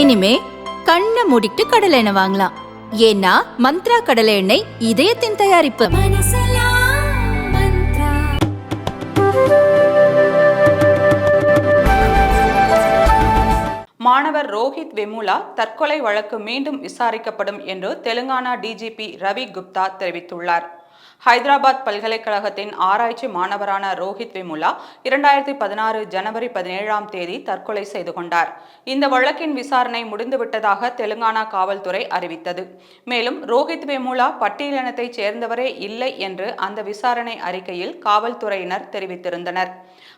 இனிமே கண்ணை மூடிட்டு கடலை எண்ணெய் வாங்கலாம். ஏன்னா மந்த்ரா கடலை எண்ணெய் இதயத்தின் தயாரிப்பு. மாணவர் ரோஹித் வெமுலா தற்கொலை வழக்கு மீண்டும் விசாரிக்கப்படும் என்று தெலுங்கானா டிஜிபி ரவி குப்தா தெரிவித்துள்ளார். ஹைதராபாத் பல்கலைக்கழகத்தின் ஆராய்ச்சி மாணவரான ரோஹித் விமுலா இரண்டாயிரத்தி பதினாறு ஜனவரி பதினேழாம் தேதி தற்கொலை செய்து கொண்டார். இந்த வழக்கின் விசாரணை முடிந்துவிட்டதாக தெலுங்கானா காவல்துறை அறிவித்தது. மேலும் ரோஹித் வெமுலா பட்டியலினத்தைச் சேர்ந்தவரே இல்லை என்று அந்த விசாரணை அறிக்கையில் காவல்துறையினர் தெரிவித்திருந்தனர்.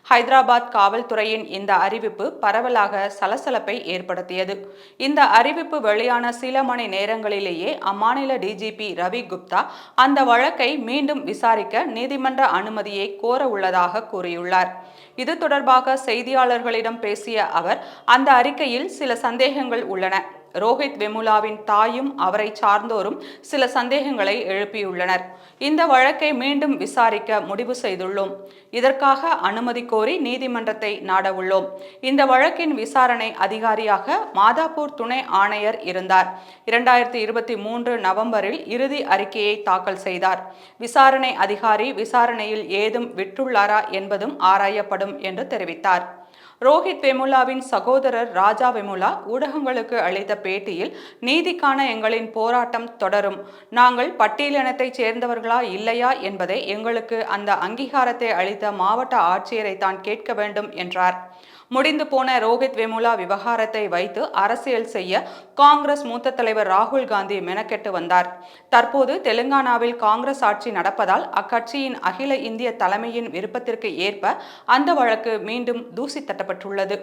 ஹைதராபாத் காவல்துறையின் இந்த அறிவிப்பு பரவலாக சலசலப்பை ஏற்படுத்தியது. இந்த அறிவிப்பு வெளியான சில மணி நேரங்களிலேயே அம்மாநில டிஜிபி ரவி குப்தா அந்த வழக்கை மீண்டும் விசாரிக்க நீதிமன்ற அனுமதியை கோர உள்ளதாக கூறியுள்ளார். இது தொடர்பாக செய்தியாளர்களிடம் பேசிய அவர் அந்த அறிக்கையில் சில சந்தேகங்கள் உள்ளன. ரோஹித் வெமுலாவின் தாயும் அவரை சார்ந்தோரும் சில சந்தேகங்களை எழுப்பியுள்ளனர். இந்த வழக்கை மீண்டும் விசாரிக்க முடிவு செய்துள்ளோம். இதற்காக அனுமதி கோரி நீதிமன்றத்தை நாடவுள்ளோம் இந்த வழக்கின் விசாரணை அதிகாரியாக மாதாப்பூர் துணை ஆணையர் இருந்தார். இரண்டாயிரத்தி இருபத்தி மூன்று நவம்பரில் இறுதி அறிக்கையை தாக்கல் செய்தார். விசாரணை அதிகாரி விசாரணையில் ஏதும் விட்டுள்ளாரா என்பதும் ஆராயப்படும் என்று தெரிவித்தார். ரோஹித் வெமுலாவின் சகோதரர் ராஜா வெமுலா ஊடகங்களுக்கு அளித்த பேட்டியில் நீதிக்கான எங்களின் போராட்டம் தொடரும். நாங்கள் பட்டியலினத்தைச் சேர்ந்தவர்களா இல்லையா என்பதை எங்களுக்கு அந்த அங்கீகாரத்தை அளித்த மாவட்ட ஆட்சியரை தான் கேட்க வேண்டும் என்றார். முடிந்து போன ரோஹித் வெமுலா விவகாரத்தை வைத்து அரசியல் செய்ய காங்கிரஸ் மூத்த தலைவர் ராகுல் காந்தி மெனக்கெட்டு வந்தார். தற்போது தெலுங்கானாவில் காங்கிரஸ் ஆட்சி நடப்பதால் அக்கட்சியின் அகில இந்திய தலைமையின் விருப்பத்திற்கு ஏற்ப அந்த வழக்கு மீண்டும் தூசி காட்டப்பட்டுள்ளது